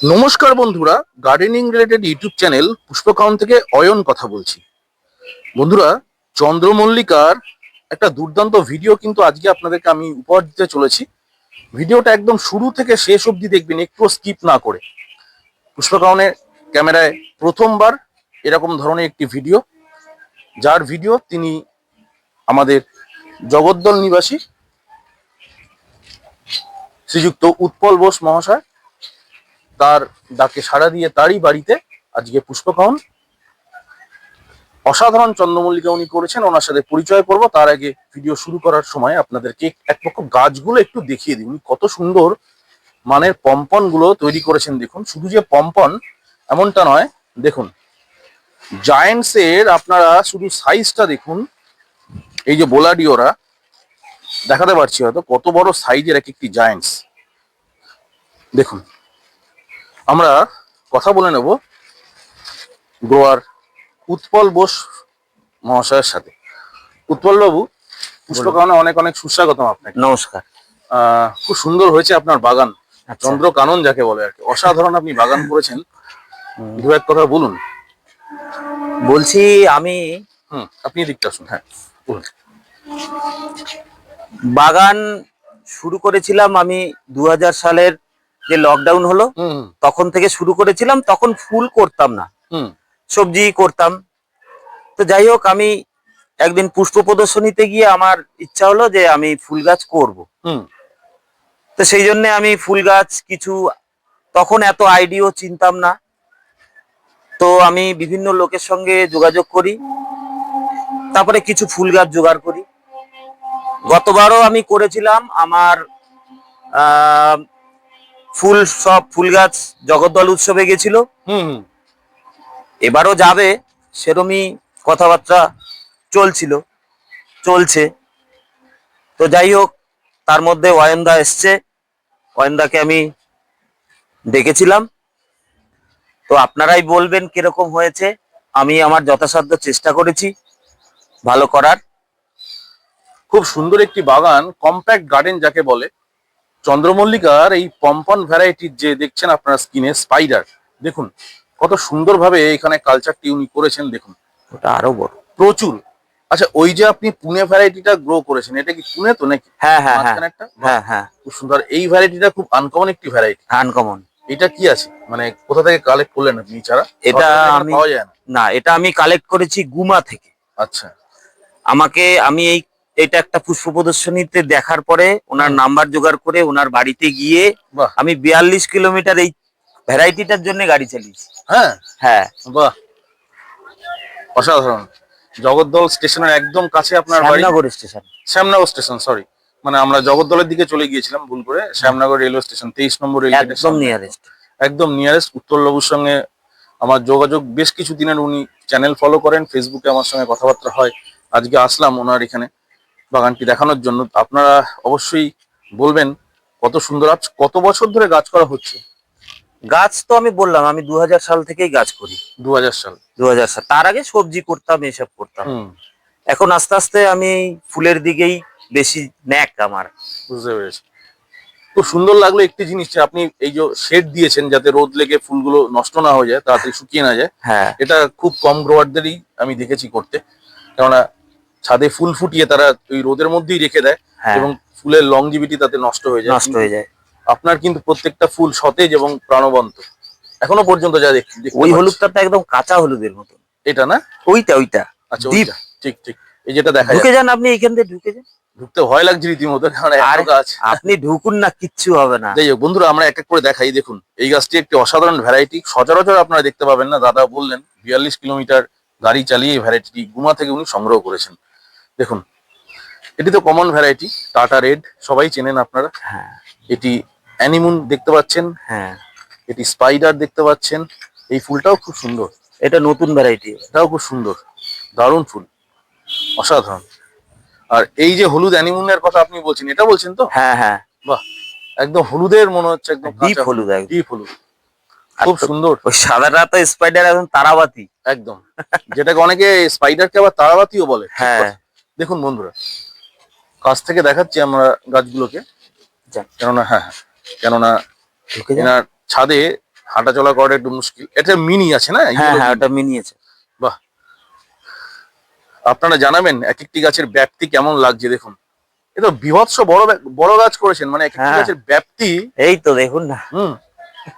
নমস্কার বন্ধুরা gardening related YouTube channel Pushpakaun থেকে অয়ন কথা বলছি। বন্ধুরা, চন্দ্রমল্লিকার একটা দুর্দান্ত ভিডিও কিন্তু আজকে আপনাদেরকে আমি উপহার দিতে চলেছি। ভিডিওটা একদম শুরু থেকে শেষ অবধি দেখবেন একটু স্কিপ না করে। পুষ্পকাউনের ক্যামেরায় প্রথমবার এরকম ধরনের একটি ভিডিও যার ভিডিও তিনি আমাদের জগদ্দল নিবাসী শ্রীযুক্ত উৎপল বোস মহাশয় তার ডাকে সাড়া দিয়ে তারই বাড়িতে আজকে পুষ্পকাহন। অসাধারণ চন্দ্রমল্লিকা উনি করেছেন, ওনার সাথে পরিচয় করব। তার আগে ভিডিও শুরু করার সময় আপনাদেরকে এক পক্ষ গাছগুলো একটু দেখিয়ে দিই। উনি কত সুন্দর মানের পম্পনগুলো তৈরি করেছেন, দেখুন। শুধু যে পম্পন, এমনটা নয়, দেখুন। জায়েন্টস এর আপনারা শুধু সাইজটা দেখুন, এই যে বোলাডিওরা দেখাতে পারছি হয়তো কত বড় সাইজের এক একটি জায়েন্টস দেখুন। আমরা কথা বলে নেব গোয়ার উৎপল বোস মহাশয়ের সাথে। উৎপল বাবু পুষ্পকাহনে অনেক অনেক সুস্বাগতম আপনাকে। নমস্কার। খুব সুন্দর হয়েছে আপনার বাগান। আচ্ছা। চন্দ্র কানন যাকে বলে আর কি। অসাধারণ আপনি বাগান করেছেন। দু এক কথা বলুন। বলছি আমি হুম আপনি দিকটা শুন হ্যাঁ বলুন। বাগান শুরু করেছিলাম আমি দু হাজার সালের যে লকডাউন হলো তখন থেকে শুরু করেছিলাম তখন ফুল করতাম না। হুম। সবজি করতাম। তো যাই হোক আমি একদিন পুষ্প প্রদর্শনীতে গিয়ে আমার ইচ্ছা হলো যে আমি ফুল গাছ করব। হুম। তো সেই জন্য আমি ফুল গাছ কিছু তখন এত আইডিও চিনতাম না। তো আমি বিভিন্ন লোকের সঙ্গে যোগাযোগ করি। তারপরে কিছু ফুল গাছ জোগাড় করি। গতবারও আমি করেছিলাম আমার আহ, ফুল সব ফুল গাছ জগদ্দল উৎসবে গেছিল। হুম হুম। এবারও যাবে সেরমই কথাবার্তা চলছিল চলছে। তো যাই হোক তার মধ্যে অয়নদা এসছে। অয়নদাকে আমি ডেকেছিলাম তো আপনারাই বলবেন কীরকম হয়েছে। আমি আমার যথাসাধ্য চেষ্টা করেছি ভালো করার। খুব সুন্দর একটি বাগান কম্প্যাক্ট গার্ডেন যাকে বলে। চন্দ্রমল্লিকার এই পম্পন ভ্যারাইটির যে দেখছেন আপনার স্কিনে স্পাইডার দেখুন কত সুন্দরভাবে এখানে কালচারটি উনি করেছেন দেখুন ওটা আরও বড়। প্রচুর। আচ্ছা ওই যে আপনি পুনে ভ্যারাইটিটা গ্রো করেছেন এটা কি পুনে তো নাকি? হ্যাঁ হ্যাঁ হ্যাঁ। হ্যাঁ হ্যাঁ। খুব সুন্দর। এই ভ্যারাইটিটা খুব আনকমন একটি ভ্যারাইটি আনকমন এটা কি আছে? মানে কোথা থেকে কালেক্ট করলেন আপনি ছাড়া এটা আমি- না। এটা আমি কালেক্ট করেছি গুমা থেকে। আচ্ছা। আমাকে আমি এই এটা একটা পুষ্প প্রদর্শনীতে দেখার পরে ওনার নাম্বার জোগাড় করে ওনার বাড়িতে গিয়ে আমি বিয়াল্লিশ কিলোমিটার এই ভ্যারাইটিটার জন্য গাড়ি চালিয়েছি। হ্যাঁ? হ্যাঁ। বাহ। অসাধারণ। জগদ্দল স্টেশনের একদম কাছে আপনার Shyamnagar station. Shyamnagar station sorry মানে আমরা জগদ্দলের দিকে চলে গিয়েছিলাম ভুল করে। শ্যামনগর রেলওয়ে স্টেশন তেইশ নম্বর একদম নিয়ারেস্ট একদম নিয়ারেস্ট উত্তরবাবুর সঙ্গে আমার যোগাযোগ বেশ কিছু দিনের উনি চ্যানেল ফলো করেন ফেসবুকে আমার সঙ্গে কথাবার্তা হয়। আজকে আসলাম ওনার এখানে। বাগানটি দেখানোর জন্য আপনারা অবশ্যই বলবেন কত সুন্দর আজ কত বছর ধরে গাছ করা হচ্ছে? গাছ তো আমি বললাম আমি দু হাজার সাল থেকেই গাছ করি। দু হাজার সাল। দু সাল। তার আগে সবজি করতাম এসব করতাম। এখন আস্তে আস্তে আমি ফুলের দিকেই বেশি ন্যাক আমার। বুঝতে পেরেছি। খুব সুন্দর লাগল একটি জিনিস যে আপনি এই যে শেড দিয়েছেন যাতে রোদ লেগে ফুলগুলো নষ্ট না হয়ে যায় তাড়াতাড়ি শুকিয়ে না যায়। হ্যাঁ। এটা খুব কম গ্রোয়ারদেরই আমি দেখেছি করতে। কেননা ছাদে ফুল ফুটিয়ে তারা ওই রোদের মধ্যেই রেখে দেয় হ্যাঁ। এবং ফুলের লংজিভিটি তাতে নষ্ট হয়ে যায়। নষ্ট হয়ে যায়। আপনার কিন্তু প্রত্যেকটা ফুল সতেজ এবং প্রাণবন্ত। এখনও পর্যন্ত যা দেখ ওই হলুদটা একদম কাঁচা হলুদের মতন। এটা না? ওইটা ওইটা। আচ্ছা ওইটা। ঠিক ঠিক। এই যেটা দেখা ঢুকে যান আপনি এইখান দিয়ে ঢুকে যান। ঢুকতে ভয় লাগছে রীতিমতো কারণ আরে- গাছ আপনি ঢুকুন না কিচ্ছু হবে না। যাই হোক বন্ধুরা আমরা এক এক করে দেখাই। দেখুন এই গাছটি একটি অসাধারণ ভ্যারাইটি সচরাচর আপনারা দেখতে পাবেন না দাদা বললেন বিয়াল্লিশ কিলোমিটার গাড়ি চালিয়ে এই ভ্যারাইটিটি গুমা থেকে উনি সংগ্রহ করেছেন। দেখুন এটি তো কমন ভ্যারাইটি টাটা রেড সবাই চেনেন আপনারা। হ্যাঁ। এটি অ্যানিমুন দেখতে পাচ্ছেন। হ্যাঁ। এটি স্পাইডার দেখতে পাচ্ছেন। এই ফুলটাও খুব সুন্দর। এটা নতুন ভ্যারাইটি এটাও খুব সুন্দর। দারুণ ফুল। অসাধারণ। আর এই যে হলুদ অ্যানিমুনের কথা আপনি বলছেন এটা বলছেন তো? হ্যাঁ হ্যাঁ। বাহ! একদম হলুদের মনে হচ্ছে একদম ডিপ হলুদ একদম। ডিপ হলুদ। খুব সুন্দর। ওই সাদাটা তো স্পাইডার এখন তারাবাতি। একদম। যেটাকে অনেকে স্পাইডারকে আবার তারাবাতিও বলে। হ্যাঁ। দেখুন বন্ধুরা কাছ থেকে দেখাচ্ছি আমরা গাছগুলোকে। কেননা হ্যাঁ হ্যাঁ কেননা এনার ছাদে হাঁটা চলা করাটা একটু মুশকিল। এটা মিনি আছে না? হ্যাঁ হ্যাঁ। ওটা মিনি আছে। বাহ। আপনারা জানাবেন এক একটি গাছের ব্যাপ্তি কেমন লাগছে দেখুন। এ তো বিভৎস বড় বড় গাছ করেছেন মানে এক একটি হ্যাঁ। গাছের ব্যাপ্তি। এই তো দেখুন না। হুম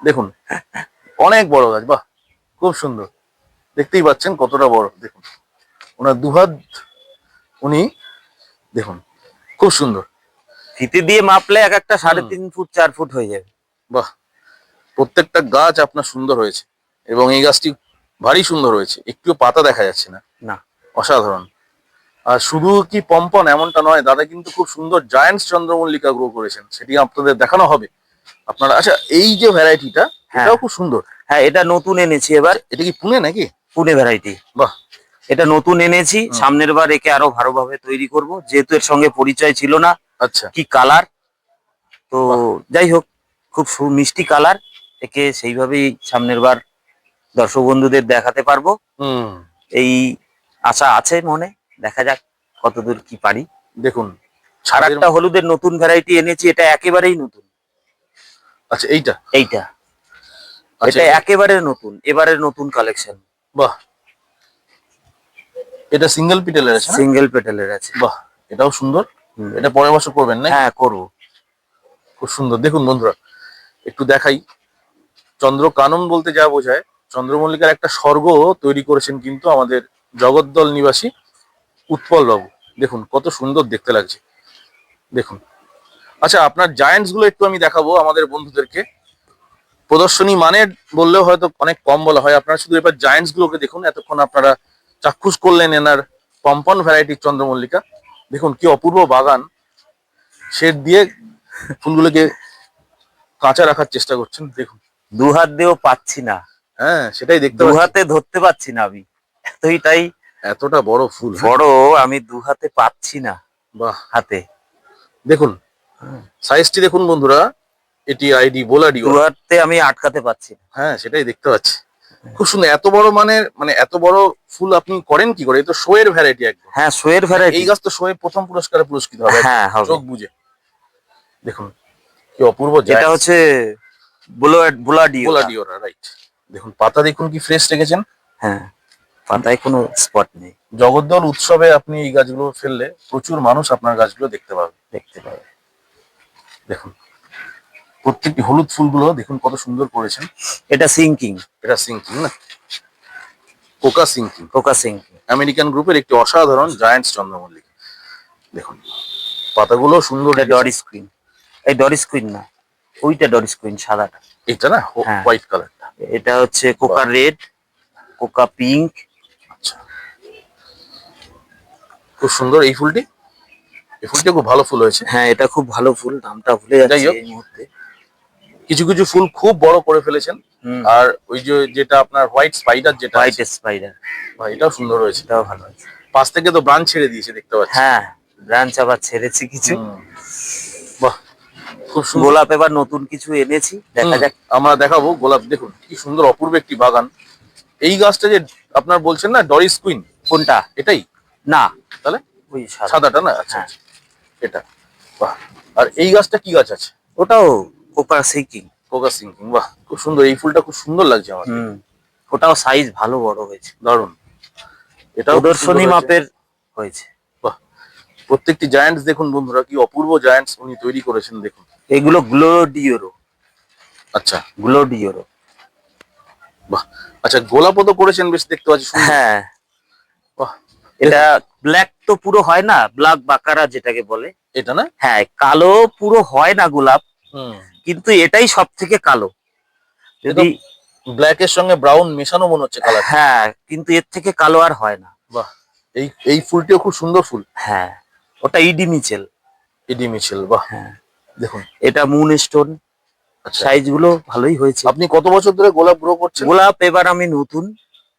দেখুন অনেক বড় গাছ বাহ খুব সুন্দর। দেখতেই পাচ্ছেন কতটা বড় দেখুন। ওনার দুহাত উনি দেখুন খুব সুন্দর। ফিতে দিয়ে মাপলে এক একটা সাড়ে তিন ফুট চার ফুট হয়ে যাবে বাহ! প্রত্যেকটা গাছ আপনার সুন্দর হয়েছে এবং এই গাছটি ভারী সুন্দর হয়েছে। একটুও পাতা দেখা যাচ্ছে না। না। অসাধারণ। আর শুধু কি পম্পন এমনটা নয় দাদা কিন্তু খুব সুন্দর জায়ান্টস চন্দ্রমল্লিকা গ্রো করেছেন। সেটি আপনাদের দেখানো হবে। আপনারা আচ্ছা এই যে ভ্যারাইটিটা হ্যাঁ। এটাও খুব সুন্দর। হ্যাঁ এটা নতুন এনেছি এবার। এটা কি পুনে নাকি? পুনে ভ্যারাইটি বাহ! এটা নতুন এনেছি। সামনের বার একে আরও ভালোভাবে তৈরি করব। যেহেতু এর সঙ্গে পরিচয় ছিল না আচ্ছা। কি কালার? তো যাই হোক খুব মিষ্টি কালার একে সেইভাবেই সামনের বার দর্শক বন্ধুদের দেখাতে পারব। হুম। এই আশা আছে মনে দেখা যাক কতদূর কি পারি। দেখুন আর একটা হলুদের নতুন ভ্যারাইটি এনেছি এটা একেবারেই নতুন। আচ্ছা এইটা? এইটা। আচ্ছা এটা একেবারে নতুন এবারের নতুন কালেকশন বাহ। এটা সিঙ্গেল পিটেলের আছে? সিঙ্গেল পেটেলের আছে। বাহ এটাও সুন্দর। এটা পরের বছর করবেন না হ্যাঁ করব। খুব সুন্দর। দেখুন বন্ধুরা একটু দেখাই। চন্দ্র কানন বলতে যা বোঝায় চন্দ্রমল্লিকার একটা স্বর্গ তৈরি করেছেন কিন্তু আমাদের জগদ্দল নিবাসী উৎপল বাবু। দেখুন কত সুন্দর দেখতে লাগছে। দেখুন। আচ্ছা আপনার জায়ান্টসগুলো একটু আমি দেখাবো আমাদের বন্ধুদেরকে। প্রদর্শনী মানে বললেও হয়তো অনেক কম বলা হয়। আপনারা শুধু এবার জায়ান্টস গুলোকে দেখুন এতক্ষণ আপনারা চাক্ষুষ করলেন এনার পম্পন ভ্যারাইটির চন্দ্রমল্লিকা। দেখুন কি অপূর্ব বাগান। শেড দিয়ে ফুলগুলোকে কাঁচা রাখার চেষ্টা করছেন দেখুন। দু হাত দিয়েও পাচ্ছি না। হ্যাঁ সেটাই দেখতে দু হাতে ধরতে পাচ্ছি না আমি। এতইটাই এতটা বড় ফুল হ্যাঁ? বড় আমি দু হাতে পাচ্ছি না বাহ। হাতে। দেখুন সাইজটি দেখুন বন্ধুরা এটি আইডি বোলাডি। দু হাতে আমি আটকাতে পাচ্ছি হ্যাঁ সেটাই দেখতে পাচ্ছি। খুব সুন্দর এত বড় মানের মানে এত বড় ফুল আপনি করেন কি করে? তো শোয়ের ভ্যারাইটি একদম। হ্যাঁ শোয়ের ভ্যারাইটি এই গাছ তো শোয়ে প্রথম পুরস্কারে পুরস্কৃত হবে। হ্যাঁ চোখ বুঝে দেখুন কি অপূর্ব এটা হচ্ছে বোলাডিও বোলাডিওরা রাইট দেখুন পাতা দেখুন কি ফ্রেশ রেখেছেন। হ্যাঁ পাতায় কোনো স্পট নেই। জগদ্দল উৎসবে আপনি এই গাছগুলো ফেললে প্রচুর মানুষ আপনার গাছগুলো দেখতে পাবে। দেখতে পাবে। দেখুন প্রত্যেকটি হলুদ ফুলগুলো দেখুন কত সুন্দর করেছেন। এটা সিঙ্কিং এটা সিঙ্কিং না? কোকা সিঙ্কিং কোকা সিঙ্কিং আমেরিকান গ্রুপের একটি অসাধারণ জায়ান্টস চন্দ্রমল্লিকা। দেখুন পাতাগুলো সুন্দর ডরিস কুইন এই ডরিস কুইন না ওইটা ডরিস কুইন সাদাটা। এটা না হ্যাঁ। হোয়াইট কালারটা এটা হচ্ছে কোকা রেড কোকা পিঙ্ক আচ্ছা। খুব সুন্দর এই ফুলটি। এই ফুলটি খুব ভালো ফুল হয়েছে। হ্যাঁ এটা খুব ভালো ফুল নামটা ভুলে যাই যাচ্ছি হোক। এই মুহূর্তে। কিছু কিছু ফুল খুব বড় করে ফেলেছেন। আর ওই যে যেটা আপনার হোয়াইট স্পাইডার যেটা হোয়াইট স্পাইডার এটাও সুন্দর হয়েছে। এটাও ভালো আছে পাশ থেকে তো ব্রাঞ্চ ছেড়ে দিয়েছে দেখতে পাচ্ছি। হ্যাঁ ব্রাঞ্চ আবার ছেড়েছি কিছু। বাহ খুব সুন্দর। গোলাপ এবার নতুন কিছু এনেছি দেখা যাক। আমরা দেখাবো গোলাপ। দেখুন কি সুন্দর অপূর্ব একটি বাগান। এই গাছটা যে আপনার বলছেন না ডরিস কুইন কোনটা? এটাই? না। তাহলে? ওই সাদাটা না? আচ্ছা হ্যাঁ। আচ্ছা। এটা। বাহ। আর এই গাছটা কি গাছ আছে? ওটাও কোপার সিকিং সিঙ্কিং বাহ খুব সুন্দর এই ফুলটা খুব সুন্দর লাগছে আমার ওটাও সাইজ ভালো বড় হয়েছে দারুণ। এটাও প্রদর্শনী হয়েছে। মাপের হয়েছে বাহ। প্রত্যেকটি জায়ান্টস দেখুন বন্ধুরা কি অপূর্ব জায়ান্টস উনি তৈরি করেছেন দেখুন। এগুলো গ্লোডিওরো। আচ্ছা। গ্লোডিওরো। বাহ আচ্ছা গোলাপও তো করেছেন বেশ দেখতে পাচ্ছি হ্যাঁ। বাহ। এটা ব্ল্যাক তো পুরো হয় না ব্ল্যাক বাকারা যেটাকে বলে। এটা না? হ্যাঁ কালো পুরো হয় না গোলাপ। হুম। কিন্তু এটাই সব থেকে কালো যদি ব্ল্যাক এর সঙ্গে ব্রাউন মেশানো মনে হচ্ছে কালার হ্যাঁ কিন্তু এর থেকে কালো আর হয় না। বাহ এই এই ফুলটিও খুব সুন্দর ফুল। হ্যাঁ ওটা ইডি মিচেল ইডি মিচেল বাহ। হ্যাঁ। দেখুন। এটা মুন স্টোন সাইজগুলো ভালোই হয়েছে। আপনি কত বছর ধরে গোলাপ গ্রো করছেন? গোলাপ এবার আমি নতুন।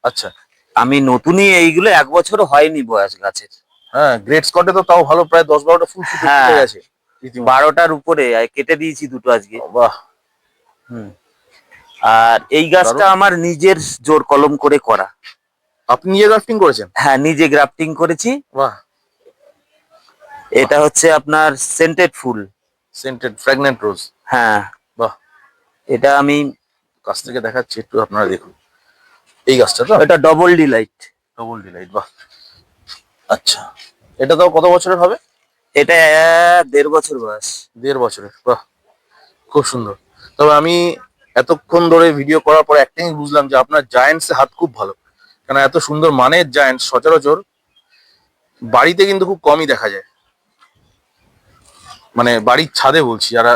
আচ্ছা। আমি নতুনই এইগুলো এক বছর হয়নি বয়স গাছের। হ্যাঁ গ্রেট স্কটে তো তাও ভালো প্রায় দশ বারোটা ফুল ফুটে হ্যাঁ। গেছে। বারোটার উপরে কেটে দিয়েছি দুটো আজকে। বাহ। হুম। আর এই গাছটা আমার নিজের জোর কলম করে করা। আপনি নিজে গ্রাফটিং করেছেন? হ্যাঁ নিজে গ্রাফটিং করেছি। বাহ। এটা হচ্ছে আপনার সেন্টেড ফুল। সেন্টেড ফ্র্যাগনেন্ট রোজ হ্যাঁ। বাহ। এটা আমি কাছ থেকে দেখাচ্ছি একটু আপনারা দেখুন। এই গাছটা তো? এটা ডবল ডিলাইট ডবল ডিলাইট বাহ। আচ্ছা। এটা তো কত বছরের হবে? এটা দেড় বছর বয়স। দেড় বছরের বাহ খুব সুন্দর। তবে আমি এতক্ষণ ধরে ভিডিও করার পর একটাই বুঝলাম যে আপনার জায়েন্টস হাত খুব ভালো। কেন এত সুন্দর মানের জায়েন্ট সচরাচর বাড়িতে কিন্তু খুব কমই দেখা যায়। মানে বাড়ির ছাদে বলছি যারা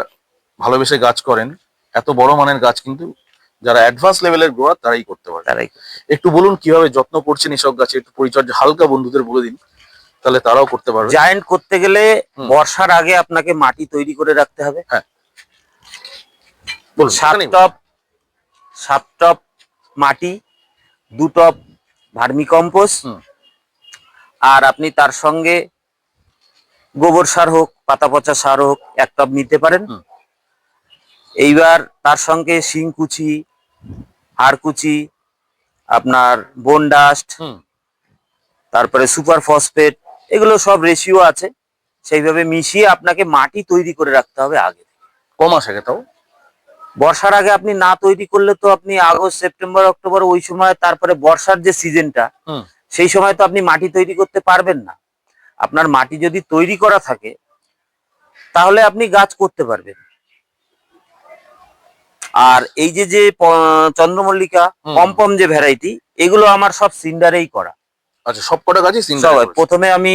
ভালোবেসে গাছ করেন এত বড় মানের গাছ কিন্তু যারা অ্যাডভান্স লেভেলের গ্রোয়ার তারাই করতে পারে। তারাই একটু বলুন কীভাবে যত্ন করছেন এসব গাছে? একটু পরিচর্যা হালকা বন্ধুদের বলে দিন। তাহলে তারাও করতে পারবে। জায়েন্ট করতে গেলে বর্ষার আগে আপনাকে মাটি তৈরি করে রাখতে হবে। সাত টপ সাত টপ মাটি দু টপ ভার্মি কম্পোস্ট আর আপনি তার সঙ্গে গোবর সার হোক পাতা পচা সার হোক এক টপ নিতে পারেন। এইবার তার সঙ্গে শিংকুচি হাড়কুচি আপনার বোন ডাস্ট তারপরে সুপার ফসফেট এগুলো সব রেশিও আছে। সেইভাবে মিশিয়ে আপনাকে মাটি তৈরি করে রাখতে হবে আগে ক মাস আগে তাও? বর্ষার আগে আপনি না তৈরি করলে তো আপনি আগস্ট সেপ্টেম্বর অক্টোবর ওই সময় তারপরে বর্ষার যে সিজনটা সেই সময় তো আপনি মাটি তৈরি করতে পারবেন না। আপনার মাটি যদি তৈরি করা থাকে তাহলে আপনি গাছ করতে পারবেন। আর এই যে যে চন্দ্রমল্লিকা। পম্পম যে ভ্যারাইটি এগুলো আমার সব সিন্ডারেই করা। আচ্ছা সব কটা গাছই সবাই। প্রথমে আমি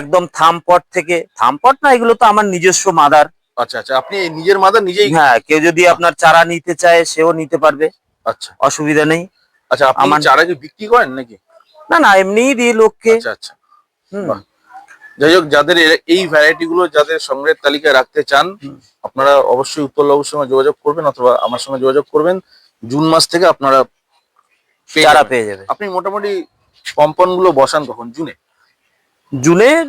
একদম থামপট থেকে থামপট না এগুলো তো আমার নিজস্ব মাদার। আচ্ছা আচ্ছা আপনি নিজের মাদার নিজেই হ্যাঁ কেউ যদি আপনার চারা নিতে চায় সেও নিতে পারবে। আচ্ছা। অসুবিধা নেই। আচ্ছা আপনি আমার- চারা কি বিক্রি করেন নাকি? না না এমনিই দিই লোককে। আচ্ছা আচ্ছা। হুম। যাই হোক যাদের এই ভ্যারাইটি গুলো যাদের সংগ্রহের তালিকায় রাখতে চান আপনারা অবশ্যই উত্তরবাবুর সঙ্গে যোগাযোগ করবেন অথবা আমার সঙ্গে যোগাযোগ করবেন। জুন মাস থেকে আপনারা চারা যাবেন। পেয়ে যাবে। আপনি মোটামুটি পম্পনগুলো বসান কখন? জুনে? জুনের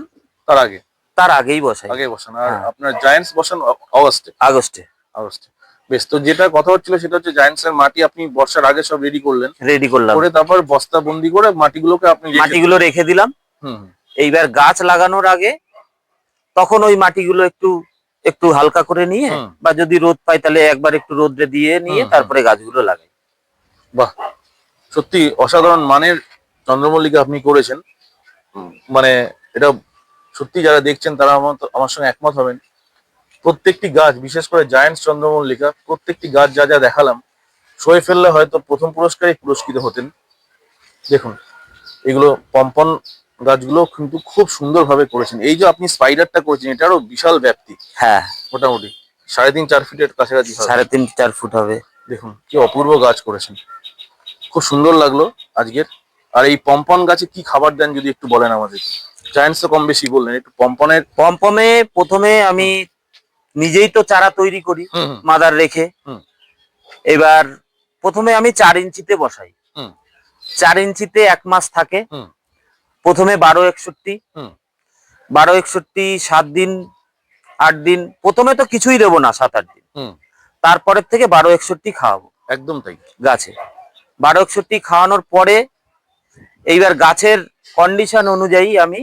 তার আগে? তার আগেই বসাই। আগে বসান। আর হ্যাঁ। আপনার জায়েন্টস বসান অগস্টে আগস্টে আগস্টে বেশ তো যেটা কথা হচ্ছিল সেটা হচ্ছে জায়েন্টস এর মাটি আপনি বর্ষার আগে সব রেডি করলেন। রেডি করলাম। করে তারপর বস্তা বন্দি করে মাটিগুলোকে আপনি মাটিগুলো রেখে দিলাম। হুম এইবার গাছ লাগানোর আগে তখন ওই মাটিগুলো একটু একটু হালকা করে নিয়ে বা যদি রোদ পাই তাহলে একবার একটু রোদ্রে দিয়ে নিয়ে। তারপরে গাছগুলো লাগাই। বাহ! সত্যি অসাধারণ মানের চন্দ্রমল্লিকা আপনি করেছেন। মানে এটা সত্যি যারা দেখছেন তারা আমার আমার সঙ্গে একমত হবেন। প্রত্যেকটি গাছ বিশেষ করে জায়ান্টস চন্দ্রমল্লিকা প্রত্যেকটি গাছ যা যা দেখালাম সয়ে ফেললে হয়তো প্রথম পুরস্কারে পুরস্কৃত হতেন। দেখুন এগুলো পম্পন গাছগুলো কিন্তু খুব সুন্দরভাবে করেছেন। এই যে আপনি স্পাইডারটা করেছেন এটারও বিশাল ব্যাপ্তি। হ্যাঁ। মোটামুটি সাড়ে তিন চার ফিটের কাছাকাছি সাড়ে তিন চার ফুট হবে। দেখুন কি অপূর্ব গাছ করেছেন। খুব সুন্দর লাগল আজকের আর এই পম্পন গাছে কি খাবার দেন যদি একটু বলেন আমাদের? জায়ান্টস তো কম বেশি বললেন একটু পম্পনের পম্পমে প্রথমে আমি নিজেই তো চারা তৈরি করি মাদার রেখে। এবার প্রথমে আমি চার ইঞ্চিতে বসাই। চার ইঞ্চিতে এক মাস থাকে। প্রথমে বারো একষট্টি। বারো একষট্টি সাত দিন আট দিন প্রথমে তো কিছুই দেবো না সাত আট দিন। তারপরের থেকে বারো একষট্টি খাওয়াবো একদম তাই। গাছে। বারো একষট্টি খাওয়ানোর পরে এইবার গাছের কন্ডিশন অনুযায়ী আমি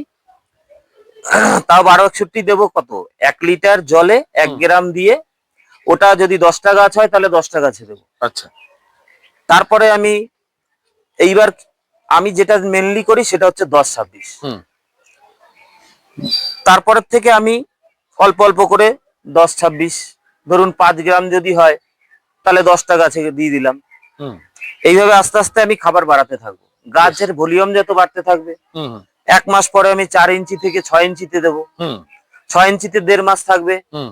তাও বারো একষট্টি দেবো কত? এক লিটার জলে এক গ্রাম দিয়ে ওটা যদি দশটা গাছ হয় তাহলে দশটা গাছে দেবো। আচ্ছা। তারপরে আমি এইবার আমি যেটা মেনলি করি সেটা হচ্ছে দশ ছাব্বিশ। হুম। তারপরের থেকে আমি অল্প অল্প করে দশ ছাব্বিশ ধরুন পাঁচ গ্রাম যদি হয় তাহলে দশটা গাছে দিয়ে দিলাম। হুম। এইভাবে আস্তে আস্তে আমি খাবার বাড়াতে থাকব। গাছের ভলিউম যত বাড়তে থাকবে এক মাস পরে আমি চার ইঞ্চি থেকে ছয় ইঞ্চিতে দেবো। হুম। ছয় ইঞ্চিতে দেড় মাস থাকবে। হুম।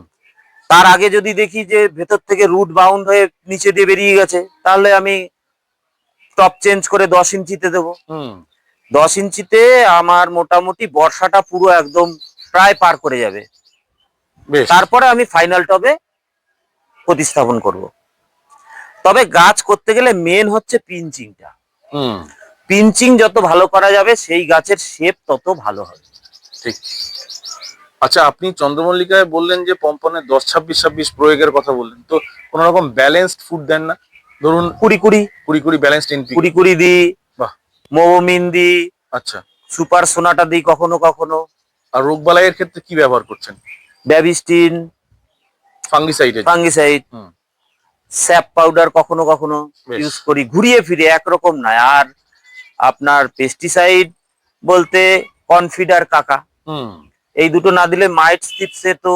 তার আগে যদি দেখি যে ভেতর থেকে রুট বাউন্ড হয়ে নিচে দিয়ে বেরিয়ে গেছে তাহলে আমি টপ চেঞ্জ করে দশ ইঞ্চিতে দেবো। হুম। দশ ইঞ্চিতে আমার মোটামুটি বর্ষাটা পুরো একদম প্রায় পার করে যাবে। বেশ। তারপরে আমি ফাইনাল টবে প্রতিস্থাপন করব। তবে গাছ করতে গেলে মেন হচ্ছে পিঞ্চিংটা হুম। পিঞ্চিং যত ভালো করা যাবে সেই গাছের শেপ তত ভালো হবে। ঠিক। আচ্ছা আপনি চন্দ্রমল্লিকায় বললেন যে পম্পনের দশ ছাব্বিশ ছাব্বিশ প্রয়োগের কথা বললেন। তো কোন রকম ব্যালেন্সড ফুড দেন না? ধরুন কুড়ি কুড়ি। কুড়ি কুড়ি ব্যালেন্সড এনপি কুড়ি কুড়ি দিই বাহ। মোমিন দিই আচ্ছা। সুপার সোনাটা দিই কখনো কখনো। আর রোগবালাইয়ের ক্ষেত্রে কি ব্যবহার করছেন? Bavistin fungicide. হুম। স্যাপ পাউডার কখনো কখনো ইউজ করি। ঘুরিয়ে ফিরে একরকম নয়। আর আপনার পেস্টিসাইড বলতে কনফিডার কাকা। হুম। এই দুটো না দিলে মাইট স্টিপসে তো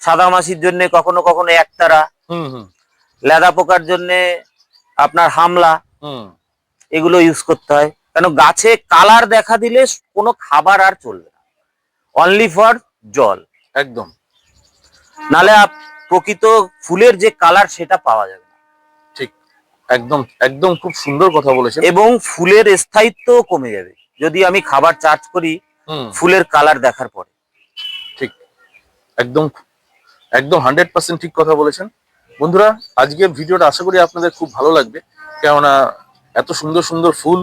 সাদা মাছির জন্য কখনো কখনো একতারা। হুম হুম। লেদা পোকার জন্য আপনার হামলা। হুম। এগুলো ইউজ করতে হয়। কেন গাছে কালার দেখা দিলে কোনো খাবার আর চলবে না। অনলি ফর জল। একদম। নালে প্রকৃত ফুলের যে কালার সেটা পাওয়া যাবে একদম একদম খুব সুন্দর কথা বলেছেন। এবং ফুলের স্থায়িত্ব কমে যাবে। যদি আমি খাবার চার্জ করি ফুলের কালার দেখার পরে। ঠিক। একদম একদম হান্ড্রেড পার্সেন্ট ঠিক কথা বলেছেন। বন্ধুরা আজকের ভিডিওটা আশা করি আপনাদের খুব ভালো লাগবে। কেননা এত সুন্দর সুন্দর ফুল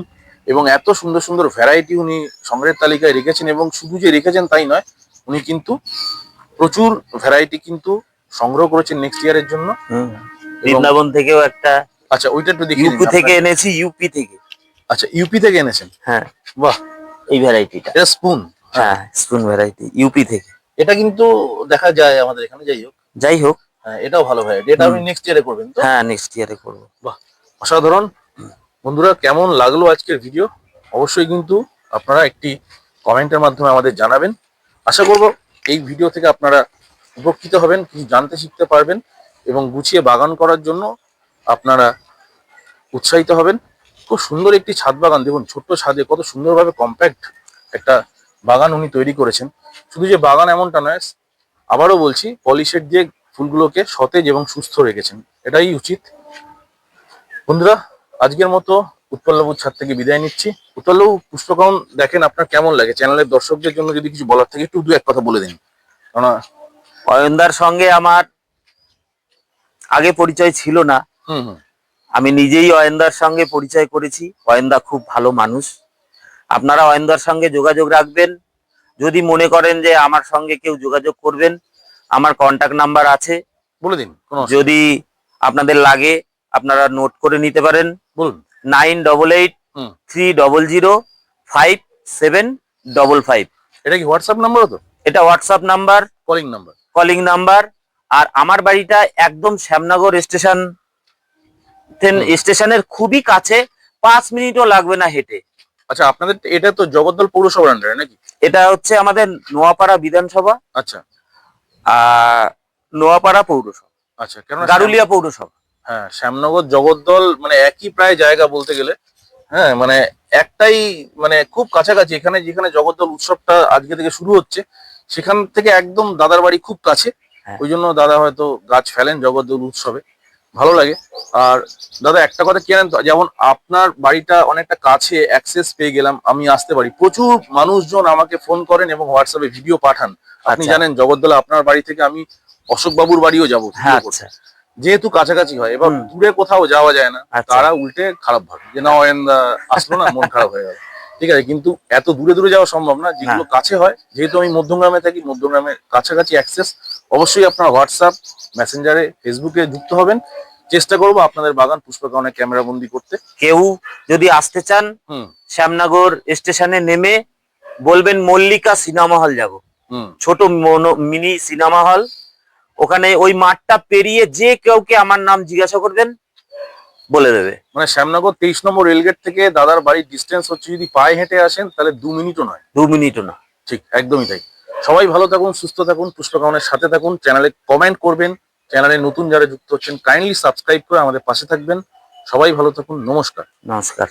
এবং এত সুন্দর সুন্দর ভ্যারাইটি উনি সংগ্রহের তালিকায় রেখেছেন এবং শুধু যে রেখেছেন তাই নয় উনি কিন্তু প্রচুর ভ্যারাইটি কিন্তু সংগ্রহ করেছেন নেক্সট ইয়ারের জন্য। বৃন্দাবন থেকেও একটা আচ্ছা ওইটা একটু দিন ইউপি থেকে এনেছি ইউপি থেকে। আচ্ছা ইউপি থেকে এনেছেন? হ্যাঁ। বাহ। এই ভ্যারাইটিটা। এটা স্পুন হ্যাঁ স্পুন ভ্যারাইটি ইউপি থেকে। এটা কিন্তু দেখা যায় আমাদের এখানে যাই হোক। যাই হোক। হ্যাঁ এটাও ভালো ভ্যারাইটি। এটা আপনি নেক্সট ইয়ারে করবেন তো? হ্যাঁ নেক্সট ইয়ারে করব। বাহ। অসাধারণ। বন্ধুরা কেমন লাগল আজকের ভিডিও অবশ্যই কিন্তু আপনারা একটি কমেন্টের মাধ্যমে আমাদের জানাবেন। আশা করব এই ভিডিও থেকে আপনারা উপকৃত হবেন কিছু জানতে শিখতে পারবেন এবং গুছিয়ে বাগান করার জন্য আপনারা উৎসাহিত হবেন। খুব সুন্দর একটি ছাদ বাগান। দেখুন, ছোট্ট ছাদে কত সুন্দরভাবে কম্প্যাক্ট একটা বাগান উনি তৈরি করেছেন। শুধু যে বাগান এমনটা নয়, আবারও বলছি, পলিশেড দিয়ে ফুলগুলোকে সতেজ এবং সুস্থ রেখেছেন। এটাই উচিত। বন্ধুরা, আজকের মতো উৎপলবাবুর ছাদ থেকে বিদায় নিচ্ছি। উৎপলবাবু পুষ্পকাউন দেখেন আপনার কেমন লাগে? চ্যানেলের দর্শকদের জন্য যদি কিছু বলার থাকে, একটু দু এক কথা বলে দিন। কেননা অয়নদার সঙ্গে আমার আগে পরিচয় ছিল না। আমি নিজেই অয়েন্দার সঙ্গে পরিচয় করেছি। অয়েন্দা খুব ভালো মানুষ। আপনারা অয়েন্দার সঙ্গে যোগাযোগ রাখবেন। যদি মনে করেন যে আমার সঙ্গে কেউ যোগাযোগ করবেন আমার কন্টাক্ট নাম্বার আছে। বলে দিন যদি আপনাদের লাগে আপনারা নোট করে নিতে পারেন। বলুন। Nine double eight three double zero five seven double five এটা কি হোয়াটসঅ্যাপ নাম্বারও তো? এটা WhatsApp number calling number calling number আর আমার বাড়িটা একদম শ্যামনগর স্টেশন হুম। স্টেশনের খুবই কাছে পাঁচ মিনিটও লাগবে না হেঁটে। আচ্ছা আপনাদের এটা তো জগদ্দল পৌরসভার আন্ডারে নাকি? এটা হচ্ছে আমাদের নোয়াপাড়া বিধানসভা। আচ্ছা। আর নোয়াপাড়া পৌরসভা। আচ্ছা কেন গারুলিয়া পৌরসভা। হ্যাঁ শ্যামনগর জগদ্দল মানে একই প্রায় জায়গা বলতে গেলে। হ্যাঁ মানে একটাই মানে খুব কাছাকাছি। এখানে যেখানে জগদ্দল উৎসবটা আজকে থেকে শুরু হচ্ছে সেখান থেকে একদম দাদার বাড়ি খুব কাছে। হ্যাঁ। ওই জন্য দাদা হয়তো গাছ ফেলেন জগদ্দল উৎসবে। ভালো লাগে। আর দাদা একটা কথা কি জানেন তো? যেমন আপনার বাড়িটা অনেকটা কাছে অ্যাক্সেস পেয়ে গেলাম আমি আসতে পারি। প্রচুর মানুষজন আমাকে ফোন করেন এবং হোয়াটসঅ্যাপে ভিডিও পাঠান। আপনি আচ্ছা। জানেন জগদ্দলে আপনার বাড়ি থেকে আমি অশোক বাবুর বাড়িও যাব। হ্যাঁ। আচ্ছা। যেহেতু কাছাকাছি হয় এবার দূরে কোথাও যাওয়া যায় না। আচ্ছা। তারা উল্টে খারাপ ভাবে। যে না অয়েন্দা আসলো না মন খারাপ হয়ে গেল। ঠিক আছে কিন্তু এত দূরে দূরে যাওয়া সম্ভব না। যেগুলো কাছে হয় যেহেতু আমি মধ্যমগ্রামে থাকি মধ্যমগ্রামের কাছাকাছি অ্যাক্সেস অবশ্যই আপনার হোয়াটসঅ্যাপ মেসেঞ্জারে ফেসবুকে যুক্ত হবেন। চেষ্টা করব আপনাদের বাগান পুষ্পকাউনে ক্যামেরা বন্দি করতে। কেউ যদি আসতে চান শ্যামনগর স্টেশনে নেমে বলবেন মল্লিকা সিনেমা হল যাব। ছোট মিনি সিনেমা হল। ওখানে ওই মাঠটা পেরিয়ে যে কেউকে আমার নাম জিজ্ঞাসা করবেন বলে দেবে। মানে শ্যামনগর তেইশ নম্বর রেলগেট থেকে দাদার বাড়ির ডিস্টেন্স হচ্ছে যদি পায়ে হেঁটে আসেন তাহলে দু মিনিটও নয়। দু মিনিটও না। ঠিক একদমই তাই। সবাই ভালো থাকুন, সুস্থ থাকুন, পুষ্পকামনের সাথে থাকুন। চ্যানেলে কমেন্ট করবেন। চ্যানেলে নতুন যারা যুক্ত হচ্ছেন কাইন্ডলি সাবস্ক্রাইব করে আমাদের পাশে থাকবেন। সবাই ভালো থাকুন, নমস্কার। নমস্কার।